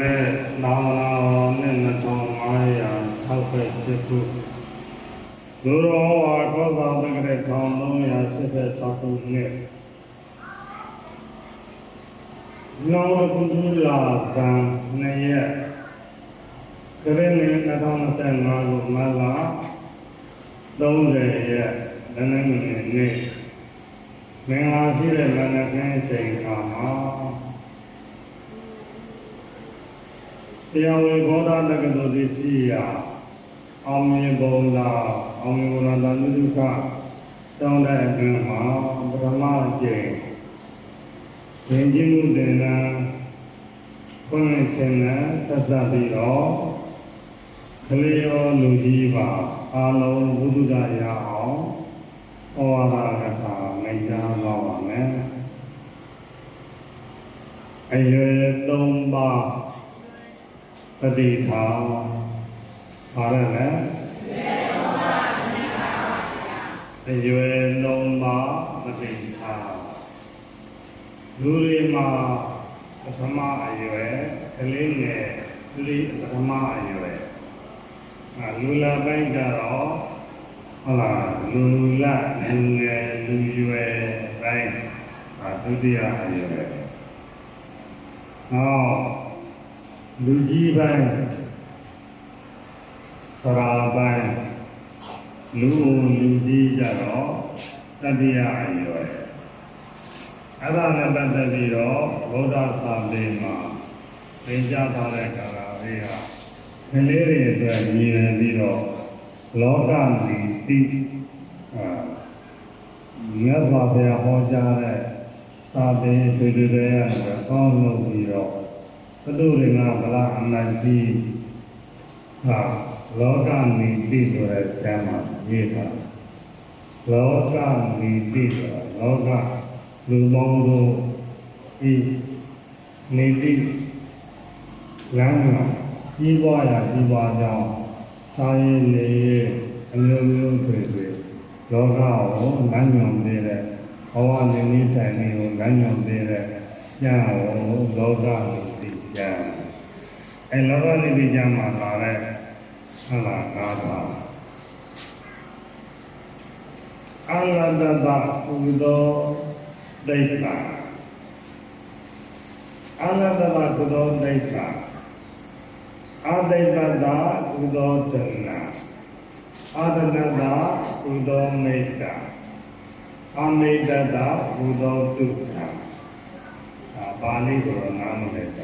နဲ့နောင်လာနဲ့2568ခုဒုရောဝါကောသာတက္ကရာ1386ခုနှစ်နောင်ကုသလာကံနှစ်ရက်ကရင်းနဲ့2025ခုမလ30ရက်နည်းနည်းနည်းနေ့မင်္ဂလာရှိတဲ့မနက်ခင်းချိန်ခါမှာ တရားဝင်ဘောဓတက္ကသိုလ်သိရှိရာအောင်မြင်ပုံသာအောင်မြင်ပုံသာတန်ဒုက္ခတောင်းတဲ့အတွင်းမှာပထမအကျင့်သင်ခြင်းမှုတင်နာခွင့်ခြင်းနဲ့သက်သက်ပြီးတော့ကလေးရောလူကြီးပါအာလုံးဘုဒ္ဓဂရအောင်ဩဝါဒကထာမိန့်ကြားသွားပါမယ်အရွယ်၃ပါး ပฏิထာပါရလဲအရွယ်လုံးပါပฏิထာလူတွေမှာပထမအရွယ်ကလေးငယ်ကလေးပထမအရွယ်အဲလူလာပိုင်းကြတော့ဟုတ်လားလူလာလူငယ်လူရွယ်ပိုင်းအဲဒုတိယအရွယ်နောက် လူကြီးပိုင်းသရာပိုင်းလူလူကြီးကြတော့တတိယအရွယ်အဲ့ဒါနဲ့ပတ်သက်ပြီးတော့ဘုရားသာသနာမှာသင်ကြားထားတဲ့ကာလလေးဟာကလေးတွေအတွက်ရည်ရွယ်ပြီးတော့လောကမှာတိအာမြတ်စွာဘုရားဟောကြားတဲ့သာသနာ့တွေတွေတွေရတော့ကောင်းလို့ပြီးတော့ ဘုဒ္ဓရင်ကဗလာအနန္တိဟာလောကနိတိဆိုတဲ့ကျမ်းမှာရေးထားတယ်လောကနိတိဆိုတာလောကလူပေါင်းတို့ဤနိတိလမ်းမှာကြီးပွားရာကြီးပွားကြောင်းစာရင်နေအမျိုးမျိုးတွေတွေလောကကိုလမ်းညွှန်နေတဲ့ဘဝနေနေတိုင်နေကိုလမ်းညွှန်နေတဲ့ကျမ်းကိုလောကနိတိ ကျမ်းအဲလောကနိတိကျမ်းမှာလာတဲ့ဟုတ်လားငါးပါးအလတ္တတဥသောဒိဋ္ဌာအလတ္တတကုသောဒိဋ္ဌာအဒိဋ္ဌတာကုသောတဏ္ဏအာဒနတာကုသောမေတ္တာအမေတ္တာကုသောဒုက္ခအာပါဠိကိုတော့နားမလည်